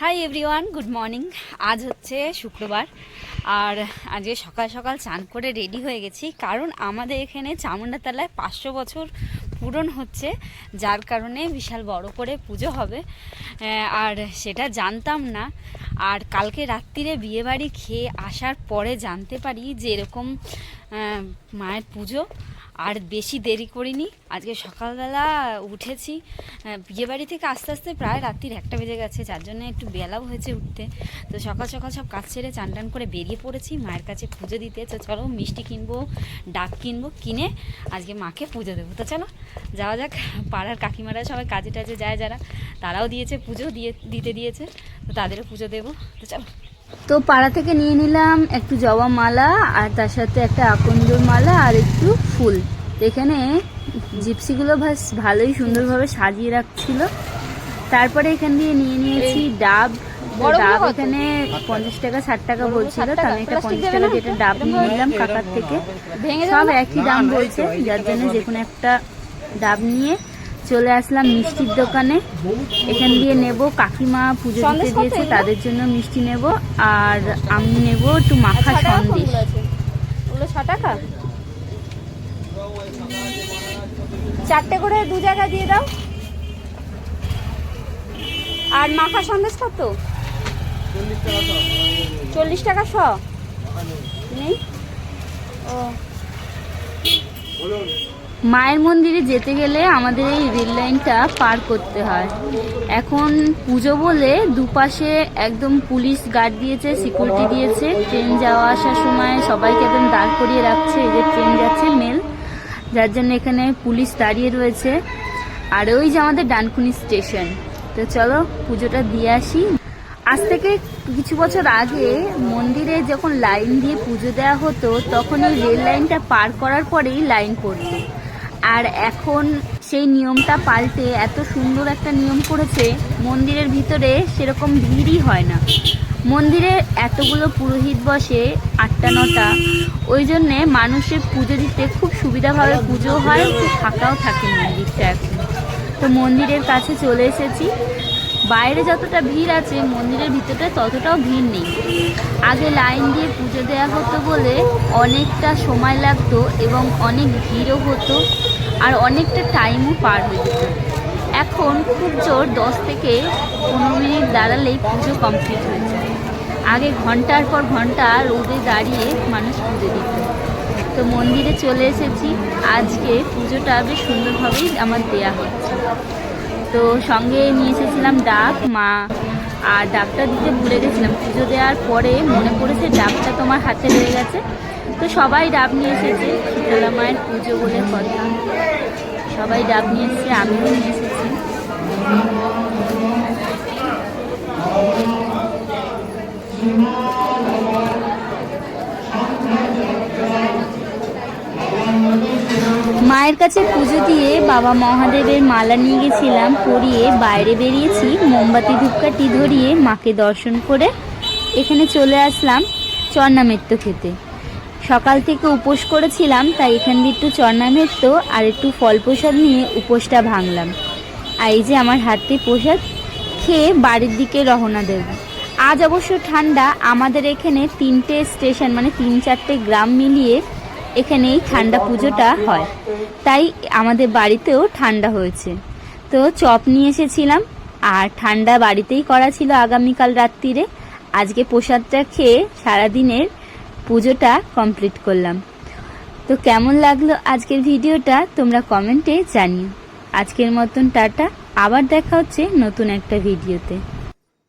Hi everyone good morning আজ হচ্ছে শুক্রবার। আর আজকে সকাল সকাল চান করে রেডি হয়ে গেছি। কারণ আমাদের এখানে চামুন্ডাতলায় পাঁচশো বছর পূরণ হচ্ছে। যার কারণে বিশাল বড় করে পুজো হবে। আর সেটা জানতাম না। আর কালকে রাত্রিরে বিয়েবাড়ি খেয়ে আসার পরে জানতে পারি যে এরকম মায়ের পুজো। আর বেশি দেরি করিনি। আজকে সকালবেলা উঠেছি। আহ, বিয়েবাড়ি থেকে আস্তে আস্তে প্রায় রাত্রির একটা বেজে গেছে যার জন্য একটু বেলাও হয়েছে উঠতে। তো সকাল সকাল সব কাজ ছেড়ে চান টান করে বেরিয়ে পড়েছি মায়ের কাছে পুজো দিতে। তো চলো মিষ্টি কিনবো ডাক কিনবো কিনে আজকে মাকে পুজো দেবো। তো চলো যাওয়া যাক। পাড়ার কাকিমারা সবাই কাজে টাজে যায় যারা। তারাও দিয়েছে পুজো দিয়ে দিতে দিয়েছে। তো তাদেরও পুজো দেবো। তো চলো। তো পাড়া থেকে নিয়ে নিলাম একটু জবা মালা আর তার সাথে একটা আকন্দর মালা আর একটু ফুল। এখানে জিপসিগুলো বেশ ভালোই সুন্দরভাবে সাজিয়ে রাখছিল। তারপরে এখান দিয়ে নিয়ে নিয়েছি ডাব। ডাব এখানে পঞ্চাশ টাকা ষাট টাকা বলছিল। তো আমি একটা পঞ্চাশ টাকা যেটা ডাব নিয়ে নিলাম কাকার থেকে। সব একই দাম বলছে। যার জন্য যে কোনো একটা ডাব নিয়ে চলে আসলাম মিষ্টির দোকানে। এখান দিয়ে নেব কাকিমা পুজো দিতে দিয়েছে তাদের জন্য মিষ্টি নেব। আর আমি নেব একটু মাখা সন্দেশ। ছ টাকা? চারটে করে দু জায়গা দিয়ে দাও। আর মাখা সন্দেশ কত? চল্লিশ টাকা শ। নেই? মায়ের মন্দিরে যেতে গেলে আমাদের এই রেল লাইনটা পার করতে হয়। এখন পুজো বলে দুপাশে একদম পুলিশ গার্ড দিয়েছে সিকিউরিটি দিয়েছে। ট্রেন যাওয়া আসার সময় সবাইকে একদম দাঁড় করিয়ে রাখছে যে ট্রেন যাচ্ছে মেল যার জন্য এখানে পুলিশ দাঁড়িয়ে রয়েছে। আর ওই যে আমাদের ডানকুনি স্টেশন। তো চলো পুজোটা দিয়ে আসি। আজ থেকে কিছু বছর আগে মন্দিরে যখন লাইন দিয়ে পুজো দেওয়া হতো, তখন এই রেল লাইনটা পার করার পরেই লাইন পড়তো। আর এখন সেই নিয়মটা পাল্টে এত সুন্দর একটা নিয়ম করেছে, মন্দিরের ভিতরে সেরকম ভিড়ই হয় না। মন্দিরে এতগুলো পুরোহিত বসে আটটা, নটা, ওই জন্যে মানুষের পুজো দিতে খুব সুবিধাভাবে পুজো হয় ফাঁকাও থাকে মন্দিরটা এখন। তো মন্দিরের কাছে চলে এসেছি। বাইরে যতটা ভিড় আছে, মন্দিরের ভিতরে ততটাও ভিড় নেই। আগে লাইন দিয়ে পুজো দেওয়া হতো বলে অনেকটা সময় লাগতো এবং অনেক ভিড়ও হতো আর অনেকটা টাইমও পার হয়ে যেত। এখন খুব জোর দশ থেকে পনেরো মিনিট দাঁড়ালেই পুজো কমপ্লিট হয়ে যায়। আগে ঘণ্টার পর ঘণ্টা রোদে দাঁড়িয়ে মানুষ পুজো দিত। তো মন্দিরে চলে এসেছি। আজকে পুজোটা বেশ সুন্দরভাবেই আমার দেয়া হচ্ছে। তো সঙ্গে নিয়ে এসেছিলাম ডাক, মা। আর ডাকটা দিতে ভুলে গেছিলাম। পুজো দেওয়ার পরে মনে পড়েছে ডাকটা তোমার হাতে রয়ে গেছে। তো সবাই ডাব নিয়ে এসেছে। শীতলা মায়ের পুজো বলে কথা। সবাই ডাব নিয়ে এসেছে, আমিও নিয়ে এসেছি। মায়ের কাছে পুজো দিয়ে বাবা মহাদেবের মালা নিয়ে গেছিলাম, পরিয়ে বাইরে বেরিয়েছি, মোমবাতি ধূপকাঠি ধরিয়ে মাকে দর্শন করে এখানে চলে আসলাম চর্ণামেত্য খেতে। সকাল থেকে উপোস করেছিলাম, তাই এখান দিয়ে একটু চর্ণামেত্য আর একটু ফল প্রসাদ নিয়ে উপোসটা ভাঙলাম। আর এই যে আমার হাতে প্রসাদ, খেয়ে বাড়ির দিকে রওনা দেব। আজ অবশ্য ঠান্ডা, আমাদের এখানে তিনটে স্টেশন মানে তিন চারটে গ্রাম মিলিয়ে এখানে এই ঠান্ডা পুজোটা হয়। তাই আমাদের বাড়িতেও ঠান্ডা হয়েছে। তো চপ নিয়ে এসেছিলাম, আর ঠান্ডা বাড়িতেই করা ছিল আগামীকাল রাত্রিরে। আজকে প্রসাদটা খেয়ে সারাদিনের পুজোটা কমপ্লিট করলাম। তো কেমন লাগল আজকের ভিডিওটা তোমরা কমেন্টে জানিও। আজকের মতন টাটা, আবার দেখা হচ্ছে নতুন একটা ভিডিওতে।